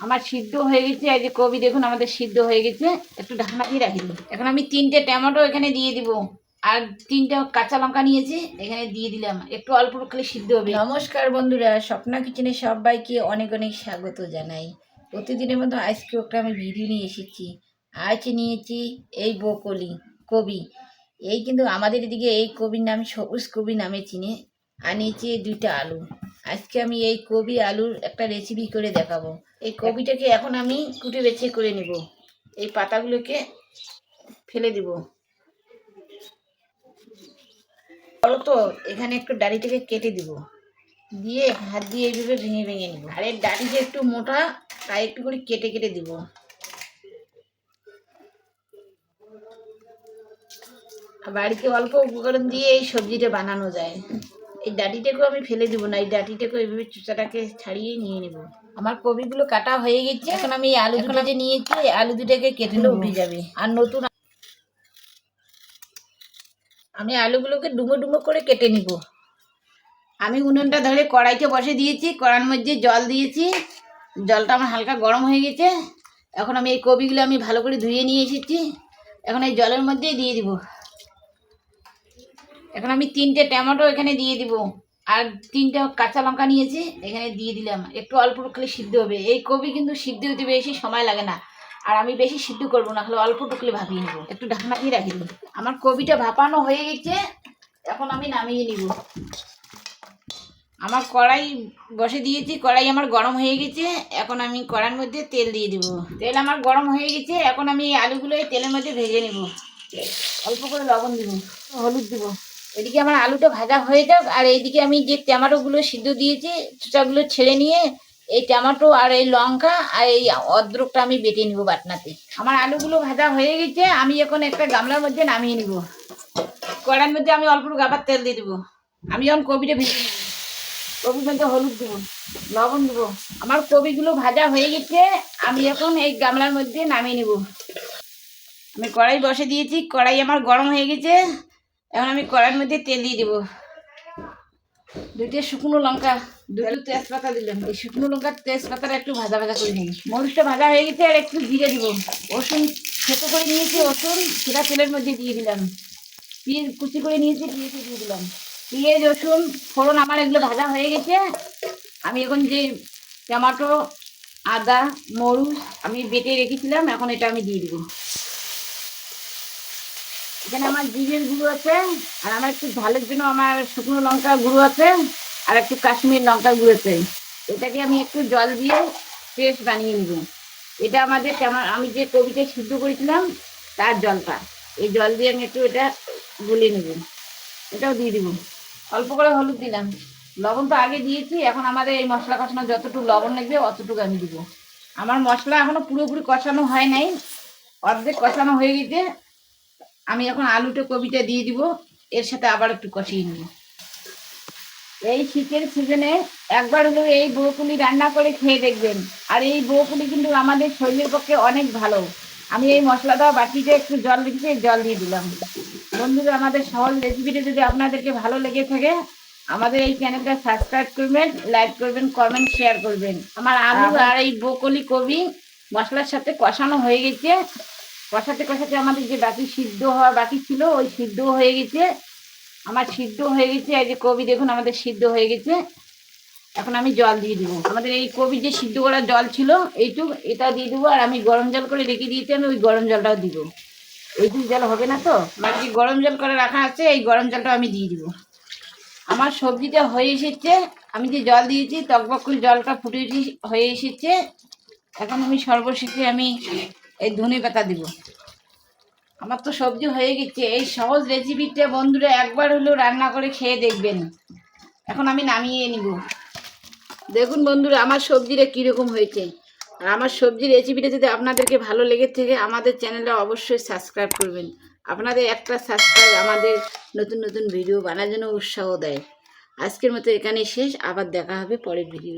আমার সিদ্ধ হয়ে গেছে, এই যে কবি দেখুন, আমাদের সিদ্ধ হয়ে গেছে। একটু ঢাকনা দিয়ে রাখি। এখন আমি তিনটে টমেটো এখানে দিয়ে দিব। আর তিনটা কাঁচা লঙ্কা নিয়েছি, এখানে দিয়ে দিলাম। একটু অল্প খালি সিদ্ধ হবে। নমস্কার বন্ধুরা, স্বপ্না কিচেনে সবাইকে অনেক অনেক স্বাগত জানাই। প্রতিদিনের মতো আজকে একটা আমি ভিডিও নিয়ে এসেছি। আজ নিয়েছি এই বকলি কবি এই কিন্তু আমাদের এদিকে এই কবির নাম সবুজ কবি নামে চিনে। আর নিয়েছি দুইটা আলু। আজকে আমি এই কবি আলুর একটা রেসিপি করে দেখাবো। এই কবিটাকে এখন আমি কুটে বেছে করে নেব। এই পাতাগুলোকে ফেলে দিব। বলো তো, এখানে একটু ডাড়িটাকে কেটে দিব। দিয়ে হাত দিয়ে এইভাবে ভেঙে ভেঙে নিব। আর এর ডাড়ি যে একটু মোটা, তাই একটু করে কেটে কেটে দিব। বাড়িতে অল্প উপকরণ দিয়ে এই সবজিটা বানানো যায়। এই ডাটিটাকেও আমি ফেলে দিব না এই ডাটিটাকে এইভাবে চুচাটাকে ছাড়িয়ে নিয়ে নেব। আমার কবিগুলো কাটা হয়ে গেছে এখন আমি এই আলু দুটো যে নিয়েছি আলু দুটাকে কেটে উঠে যাবে। আর নতুন আমি আলুগুলোকে ডুমো ডুমো করে কেটে নিব। আমি উনুনটা ধরে কড়াইতে বসে দিয়েছি কড়ার মধ্যে জল দিয়েছি। জলটা আমার হালকা গরম হয়ে গেছে। এখন আমি এই কবিগুলো আমি ভালো করে ধুয়ে নিয়ে এসেছি। এখন এই জলের মধ্যেই দিয়ে দিব। এখন আমি তিনটে টমেটো এখানে দিয়ে দিব। আর তিনটা কাঁচা লঙ্কা নিয়েছি, এখানে দিয়ে দিলাম। একটু অল্প খালি সিদ্ধ হবে। এই কবি কিন্তু সিদ্ধ হতে বেশি সময় লাগে না। আর আমি বেশি সিদ্ধ করব না, খালি অল্প টুকলে ভাপিয়ে নেব। একটু ঢাকনা দিয়ে রাখি দেবো আমার কবিটা ভাপানো হয়ে গেছে, এখন আমি নামিয়ে নিব। আমার কড়াই বসে দিয়েছি, কড়াই আমার গরম হয়ে গেছে। এখন আমি কড়ার মধ্যে তেল দিয়ে দেব। তেল আমার গরম হয়ে গেছে, এখন আমি আলুগুলো এই তেলের মধ্যে ভেজে নেব। অল্প করে লবণ দিব হলুদ দিব। এদিকে আমার আলুটা ভাজা হয়ে যাক, আর এইদিকে আমি যে টমেটোগুলো সিদ্ধ দিয়েছি চোচাগুলো ছেড়ে নিয়ে এই টমেটো আর এই লঙ্কা আর এই অদ্রকটা আমি বেটে নিব বাটনাতে। আমার আলুগুলো ভাজা হয়ে গেছে, আমি এখন একটা গামলার মধ্যে নামিয়ে নিব। কড়ার মধ্যে আমি অল্প গাবার তেল দিয়ে দেবো। আমি যখন কবিটা ভেজে নেব। কবির মধ্যে হলুদ দেবো, লবণ দেবো। আমার কবিগুলো ভাজা হয়ে গেছে, আমি এখন এই গামলার মধ্যে নামিয়ে নিব। আমি কড়াই বসে দিয়েছি, কড়াই আমার গরম হয়ে গেছে। এখন আমি কড়াইয়ের মধ্যে তেল দিয়ে দেবো। দুইটা শুকনো লঙ্কা, দুটো তেজপাতা দিলাম। এই শুকনো লঙ্কার তেজপাতাটা একটু ভাজা ভাজা করে নিই। মরিচটা ভাজা হয়ে গেছে আর একটু জিরে দিব। রসুন ছেতো করে নিয়েছি, রসুন সেটা তেলের মধ্যে দিয়ে দিলাম। পেঁয়াজ কুচি করে নিয়েছি, পেঁয়াজ দিয়ে দিলাম। পেঁয়াজ, রসুন, ফোড়ন আমার এগুলো ভাজা হয়ে গেছে। আমি এখন যে টমাটো, আদা, মরুচ আমি বেটে রেখেছিলাম, এখন এটা আমি দিয়ে দিব। এখানে আমার জিরের গুঁড়ো আছে, আর আমার একটু ঝালের জন্য আমার শুকনো লঙ্কার গুঁড়ো আছে, আর একটু কাশ্মীর লঙ্কা গুঁড়ো আছে। এটাকে আমি একটু জল দিয়ে পেস্ট বানিয়ে নেব। এটা আমাদের কেমন, আমি যে কবিটা সিদ্ধ করেছিলাম, তার জলটা। এই জল দিয়ে আমি একটু এটা গুলে নেব। এটাও দিয়ে দিব। অল্প করে হলুদ দিলাম। লবণ তো আগে দিয়েছি, এখন আমাদের এই মশলা কষানো যতটুকু লবণ লাগবে, অতটুকু আমি দিব। আমার মশলা এখনও পুরোপুরি কষানো হয় নাই। অর্ধেক কষানো হয়ে গেছে। আমি এখন আলুটা কবিটা দিয়ে দিব এর সাথে আবার একটু কষিয়ে নিব। এই শীতের সিজনে একবার হলেও এই ব্রোকলি রান্না করে খেয়ে দেখবেন। আর এই ব্রোকলি কিন্তু আমাদের শরীরের পক্ষে অনেক ভালো। আমি এই মশলাটা বাটিতে একটু জল রেখেছি জল দিয়ে দিলাম। বন্ধুরা আমাদের সহজ রেসিপিটা যদি আপনাদেরকে ভালো লেগে থাকে আমাদের এই চ্যানেলটা সাবস্ক্রাইব করবেন লাইক করবেন কমেন্ট শেয়ার করবেন। আমার আলু আর এই ব্রোকলি কবি মশলার সাথে কষানো হয়ে গেছে। কষাতে কষাতে আমাদের যে বাকি সিদ্ধ হওয়া বাকি ছিল, ওই সিদ্ধ হয়ে গেছে। আমার সিদ্ধ হয়ে গেছে, এই যে কবি দেখুন আমাদের সিদ্ধ হয়ে গেছে। এখন আমি জল দিয়ে দিব। আমাদের এই কবি যে সিদ্ধ করা জল ছিল, এইটুক এটা দিয়ে দেবো, আর আমি গরম জল করে রেখে দিয়েছি, আমি ওই গরম জলটাও দিব। এইটুক জল হবে না তো? বাকি গরম জল করে রাখা আছে, এই গরম জলটাও আমি দিয়ে দিব। আমার সবজিটা হয়ে এসেছে, আমি যে জল দিয়েছি টকবক করে জলটা ফুটে হয়ে এসেছে। এখন আমি সর্বশেষে আমি এই ধনে পাতা দিব। আমার তো সবজি হয়ে গেছে। এই সহজ রেসিপিটা বন্ধুরা একবার হলেও রান্না করে খেয়ে দেখবেন। এখন আমি নামিয়ে নিব। দেখুন বন্ধুরা, আমার সবজিটা কীরকম হয়েছে। আর আমার সবজি রেসিপিটা যদি আপনাদেরকে ভালো লেগে থাকে, আমাদের চ্যানেলটা অবশ্যই সাবস্ক্রাইব করবেন। আপনাদের একটা সাবস্ক্রাইব আমাদের নতুন নতুন ভিডিও বানার জন্য উৎসাহ দেয়। আজকের মতো এখানে শেষ। আবার দেখা হবে পরের ভিডিও